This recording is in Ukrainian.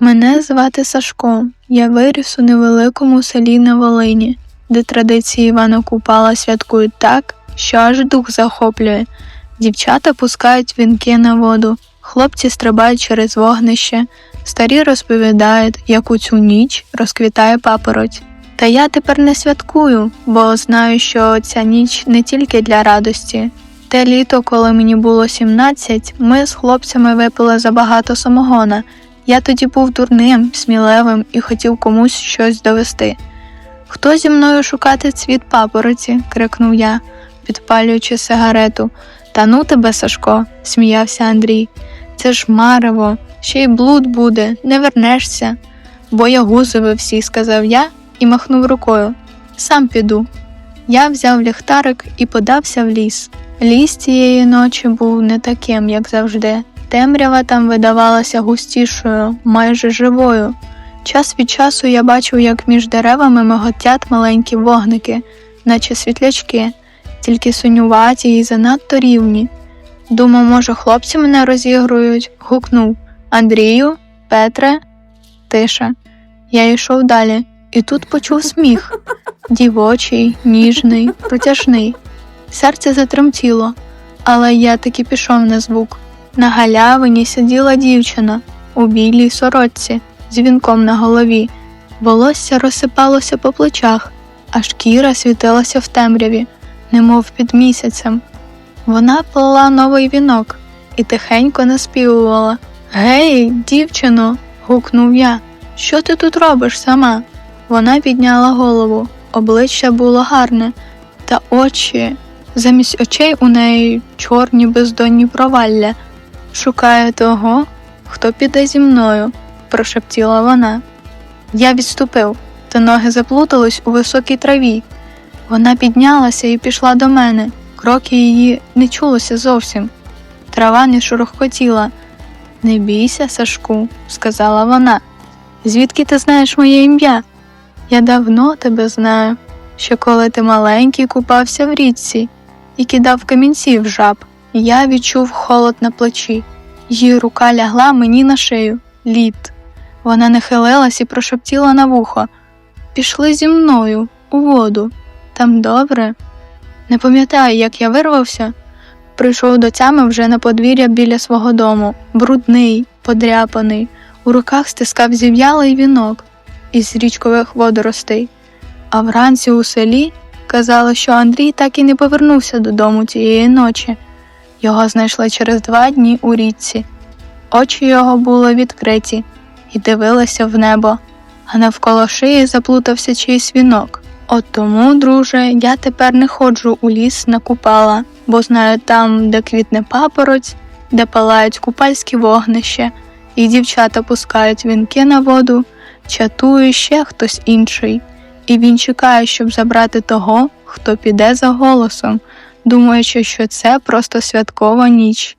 Мене звати Сашко. Я виріс у невеликому селі на Волині, де традиції Івана Купала святкують так, що аж дух захоплює. Дівчата пускають вінки на воду, хлопці стрибають через вогнище, старі розповідають, як у цю ніч розквітає папороть. Та я тепер не святкую, бо знаю, що ця ніч не тільки для радості. Те літо, коли мені було 17, ми з хлопцями випили забагато самогона. Я тоді був дурним, сміливим і хотів комусь щось довести. Хто зі мною шукати цвіт папороті? крикнув я, підпалюючи сигарету. Та ну тебе, Сашко, сміявся Андрій. Це ж марево, ще й блуд буде, не вернешся. Боягузи ви всі, сказав я і махнув рукою. Сам піду. Я взяв ліхтарик і подався в ліс. Ліс цієї ночі був не таким, як завжди. Темрява там видавалася густішою, майже живою. Час від часу я бачив, як між деревами миготять маленькі вогники, наче світлячки, тільки сунюваті і занадто рівні. Думав, може, хлопці мене розігрують, гукнув Андрію, Петре, тиша. Я йшов далі, і тут почув сміх дівочий, ніжний, протяжний. Серце затремтіло, але я таки пішов на звук. На галявині сиділа дівчина у білій сорочці з вінком на голові. Волосся розсипалося по плечах, а шкіра світилася в темряві, немов під місяцем. Вона плела новий вінок і тихенько наспівувала. Гей, дівчино, гукнув я. Що ти тут робиш сама? Вона підняла голову, обличчя було гарне, та очі, замість очей у неї чорні бездонні провалля. Шукаю того, хто піде зі мною, прошептіла вона. Я відступив, та ноги заплутались у високій траві. Вона піднялася і пішла до мене. Кроки її не чулося зовсім. Трава не шурохкотіла. Не бійся, Сашку, сказала вона. Звідки ти знаєш моє ім'я? Я давно тебе знаю, що коли ти маленький купався в річці і кидав камінці в жаб, я відчув холод на плечі. Її рука лягла мені на шию, лід. Вона нахилилась і прошептіла на вухо Пішли зі мною у воду. Там добре. Не пам'ятаю, як я вирвався. Прийшов до тями вже на подвір'я біля свого дому, брудний, подряпаний, у руках стискав зів'ялий вінок із річкових водоростей. А вранці у селі казали, що Андрій так і не повернувся додому тієї ночі. Його знайшли через два дні у річці. Очі його були відкриті і дивилися в небо, а навколо шиї заплутався чийсь вінок. От тому, друже, я тепер не ходжу у ліс на купала, бо знаю там, де квітне папороть, де палають купальські вогнища, і дівчата пускають вінки на воду, чатує ще хтось інший, і він чекає, щоб забрати того, хто піде за голосом, думаючи, що це просто святкова ніч.